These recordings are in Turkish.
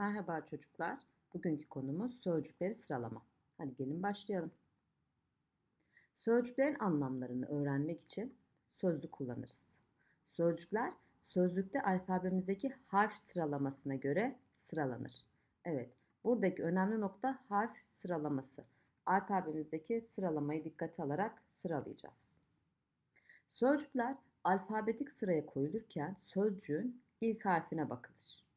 Merhaba çocuklar. Bugünkü konumuz sözcükleri sıralama. Hadi gelin başlayalım. Sözcüklerin anlamlarını öğrenmek için sözlük kullanırız. Sözcükler sözlükte alfabemizdeki harf sıralamasına göre sıralanır. Evet, buradaki önemli nokta harf sıralaması. Alfabemizdeki sıralamayı dikkate alarak sıralayacağız. Sözcükler alfabetik sıraya koyulurken sözcüğün ilk harfine bakılır.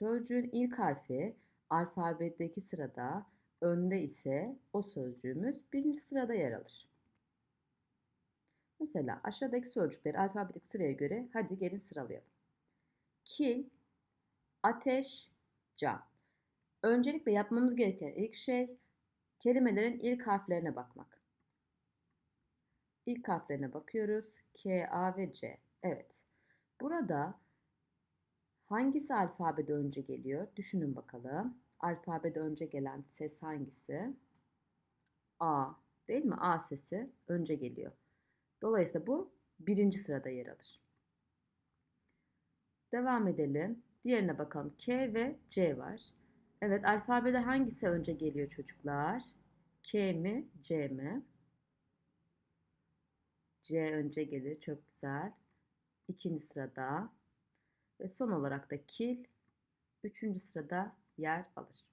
Sözcüğün ilk harfi alfabedeki sırada, önde ise o sözcüğümüz birinci sırada yer alır. Mesela aşağıdaki sözcükleri alfabetik sıraya göre hadi gelin sıralayalım. Kil, ateş, cam. Öncelikle yapmamız gereken ilk şey kelimelerin ilk harflerine bakmak. İlk harflerine bakıyoruz. K, A ve C. Evet. Burada hangisi alfabede önce geliyor? Düşünün bakalım. Alfabede önce gelen ses hangisi? A. Değil mi? A sesi önce geliyor. Dolayısıyla bu birinci sırada yer alır. Devam edelim. Diğerine bakalım. K ve C var. Evet alfabede hangisi önce geliyor çocuklar? K mi? C mi? C önce gelir. Çok güzel. İkinci sırada. Ve son olarak da kil üçüncü sırada yer alır.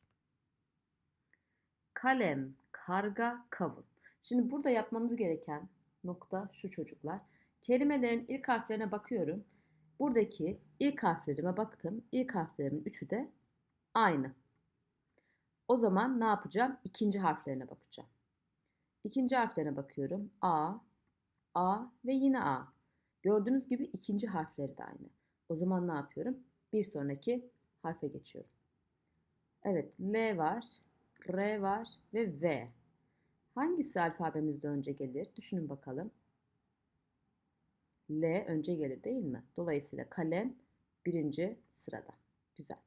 Kalem, karga, kavun. Şimdi burada yapmamız gereken nokta şu çocuklar. Kelimelerin ilk harflerine bakıyorum. Buradaki ilk harflerime baktım. İlk harflerimin üçü de aynı. O zaman ne yapacağım? İkinci harflerine bakacağım. İkinci harflerine bakıyorum. A, A ve yine A. Gördüğünüz gibi ikinci harfleri de aynı. O zaman ne yapıyorum? Bir sonraki harfe geçiyorum. Evet, L var, R var ve V. Hangisi alfabemizde önce gelir? Düşünün bakalım. L önce gelir değil mi? Dolayısıyla kalem birinci sırada. Güzel.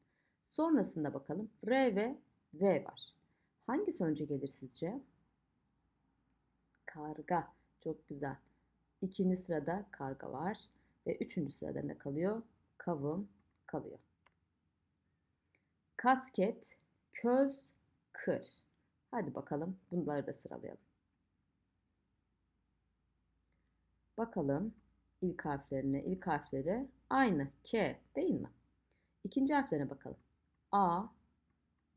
Sonrasında bakalım. R ve V var. Hangisi önce gelir sizce? Karga. Çok güzel. İkinci sırada karga var. Ve üçüncü sırada ne kalıyor? Kavun kalıyor. Kasket, köz, kır. Hadi bakalım bunları da sıralayalım. Bakalım ilk harflerine. İlk harfleri aynı. K değil mi? İkinci harflerine bakalım. A,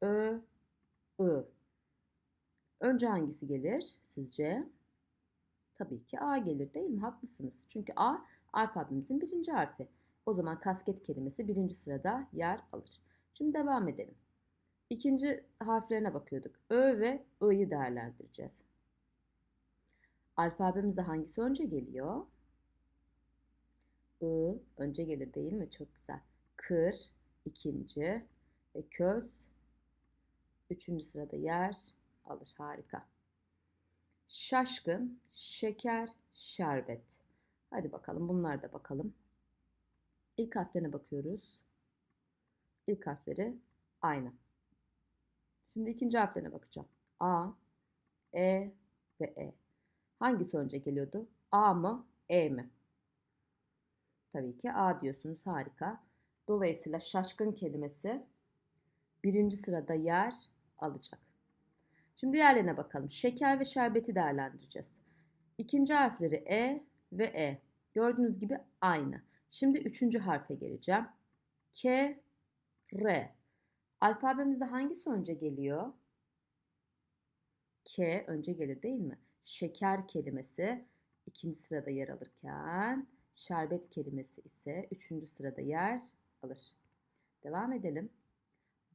Ö, I. Önce hangisi gelir sizce? Tabii ki A gelir değil mi? Haklısınız. Çünkü A alfabemizin birinci harfi. O zaman kasket kelimesi birinci sırada yer alır. Şimdi devam edelim. İkinci harflerine bakıyorduk. Ö ve I'yi değerlendireceğiz. Alfabemizde hangisi önce geliyor? I önce gelir değil mi? Çok güzel. Kır ikinci ve köz üçüncü sırada yer alır. Harika. Şaşkın, şeker, şerbet. Hadi bakalım bunlar da bakalım. İlk harflerine bakıyoruz. İlk harfleri aynı. Şimdi ikinci harflerine bakacağım. A, E ve E. Hangisi önce geliyordu? A mı, E mi? Tabii ki A diyorsunuz. Harika. Dolayısıyla şaşkın kelimesi birinci sırada yer alacak. Şimdi diğerlerine bakalım. Şeker ve şerbeti değerlendireceğiz. İkinci harfleri E ve E. Gördüğünüz gibi aynı. Şimdi üçüncü harfe geleceğim. K, R. Alfabemizde hangisi önce geliyor? K önce gelir değil mi? Şeker kelimesi ikinci sırada yer alırken şerbet kelimesi ise üçüncü sırada yer alır. Devam edelim.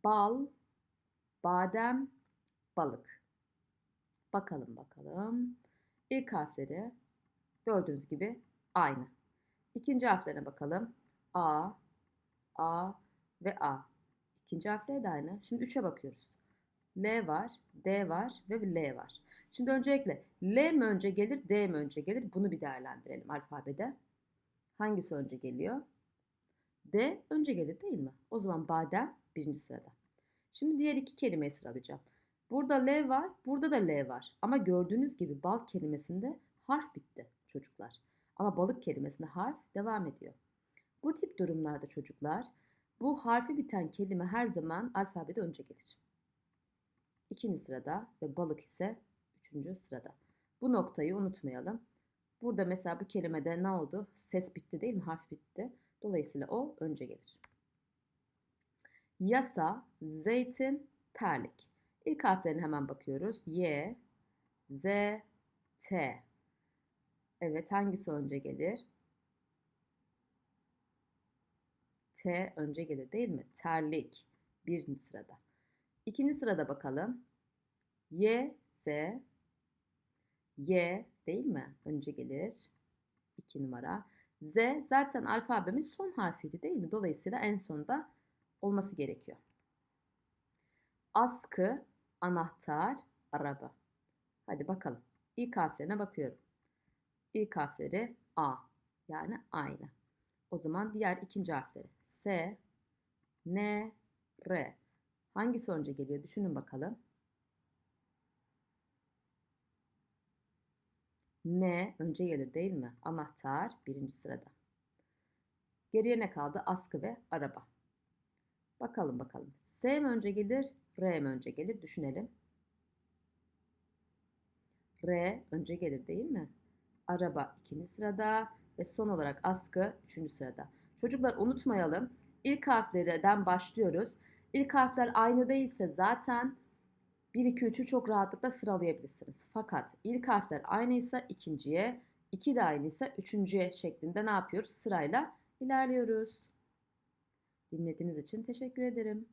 Bal, badem, balık. Bakalım bakalım. İlk harfleri gördüğünüz gibi aynı. İkinci harflerine bakalım. A, A ve A. İkinci harfleri de aynı. Şimdi 3'e bakıyoruz. L var, D var ve L var. Şimdi öncelikle L mi önce gelir, D mi önce gelir? Bunu bir değerlendirelim alfabede. Hangisi önce geliyor? D önce gelir değil mi? O zaman badem birinci sırada. Şimdi diğer iki kelimeyi sıralayacağım. Burada L var, burada da L var. Ama gördüğünüz gibi bal kelimesinde harf bitti çocuklar. Ama balık kelimesinde harf devam ediyor. Bu tip durumlarda çocuklar Bu harfi biten kelime her zaman alfabede önce gelir. İkinci sırada ve balık ise üçüncü sırada. Bu noktayı unutmayalım. Burada mesela bu kelimede ne oldu? Ses bitti değil mi? Harf bitti. Dolayısıyla o önce gelir. Yasa, zeytin, terlik. İlk harflerine hemen bakıyoruz. Y, Z, T. Evet hangisi önce gelir? T önce gelir değil mi? Terlik birinci sırada. İkinci sırada bakalım. Y, Z, Y değil mi? Önce gelir. 2 numara. Z zaten alfabemin son harfiydi değil mi? Dolayısıyla en sonda olması gerekiyor. Askı, anahtar, araba. Hadi bakalım. İlk harflerine bakıyorum. İlk harfleri A. Yani aynı. O zaman diğer ikinci harfleri. S, N, R. Hangisi önce geliyor? Düşünün bakalım. N önce gelir değil mi? Anahtar birinci sırada. Geriye ne kaldı? Askı ve araba. Bakalım bakalım. S mi önce gelir? R mi önce gelir? Düşünelim. R önce gelir değil mi? Araba ikinci sırada ve son olarak askı üçüncü sırada. Çocuklar unutmayalım. İlk harflerden başlıyoruz. İlk harfler aynı değilse zaten 1, 2, 3'ü çok rahatlıkla sıralayabilirsiniz. Fakat ilk harfler aynıysa ikinciye, iki de aynıysa üçüncüye şeklinde ne yapıyoruz? Sırayla ilerliyoruz. Dinlediğiniz için teşekkür ederim.